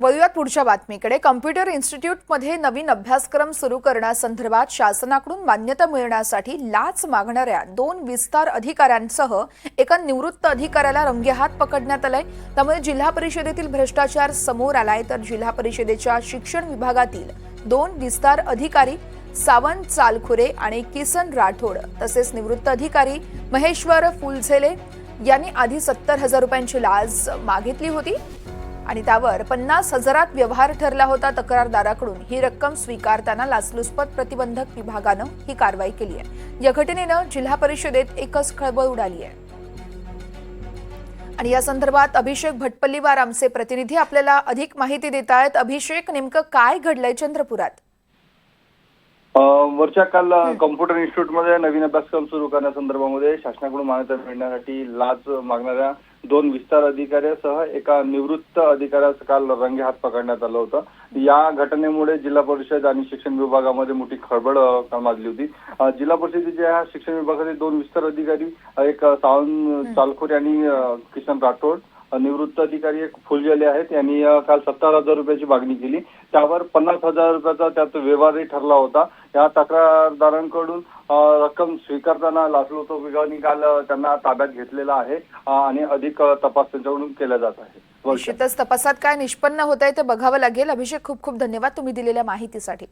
वळूयात पुढच्या बातमीकडे. कम्प्युटर इन्स्टिट्यूटमध्ये नवीन अभ्यासक्रम सुरू करण्यासंदर्भात शासनाकडून मान्यता मिळण्यासाठी लाच मागणाऱ्या दोन विस्तार अधिकाऱ्यांसह एका निवृत्त अधिकाऱ्याला रंगेहात पकडण्यात आलंय. त्यामुळे जिल्हा परिषदेतील भ्रष्टाचार समोर आलाय. तर जिल्हा परिषदेच्या शिक्षण विभागातील दोन विस्तार अधिकारी सावंत चालखुरे आणि किसन राठोड तसेच निवृत्त अधिकारी महेश्वर फुलझेले यांनी आधी सत्तर हजार रुपयांची लाच मागितली होती. आणि त्यावर पन्नास हजारात व्यवहार ठरला होता तक्रारदाराकडून. ही रक्कम स्वीकारताना लाचलुचपत प्रतिबंधक विभागानं ही कारवाई केली आहे. या घटनेनं जिल्हा परिषदेत एकच खळबळ उडाली आहे. आणि या संदर्भात अभिषेक भटपल्लीवार आमचे प्रतिनिधी आपल्याला अधिक माहिती देत आहेत अभिषेक नेमकं काय घडलंय चंद्रपुरात? वरच्या काल कॉम्प्युटर इन्स्टिट्यूटमध्ये नवीन अभ्यासक्रम सुरू करण्यासंदर्भामध्ये शासनाकडून मान्यता मिळण्यासाठी लाच मागणाऱ्या दोन विस्तार अधिकाऱ्यासह एका निवृत्त अधिकाऱ्यास काल रंगे हात पकडण्यात आलं होतं. या घटनेमुळे जिल्हा परिषद आणि शिक्षण विभागामध्ये मोठी खळबळ माजली होती. जिल्हा परिषदेच्या शिक्षण विभागातील दोन विस्तार अधिकारी एक सावंत चालखोरे आणि किशन राठोड निवृत्त अधिकारी एक फुलझेले आहेत. यांनी काल सत्तर हजार रुपयाची मागणी केली. त्यावर पन्नास हजार रुपयाचा त्यात व्यवहारही ठरला होता. या तक्रारदारांकडून रक्कम स्वीकारताना लाचलुचपत विभागाने काल त्यांना ताब्यात घेतलेला आहे आणि अधिक तपास त्यांच्याकडून केला जात आहे. निश्चितच तपासात काय निष्पन्न होत आहे ते बघावं लागेल. अभिषेक खूप खूप धन्यवाद तुम्ही दिलेल्या माहितीसाठी.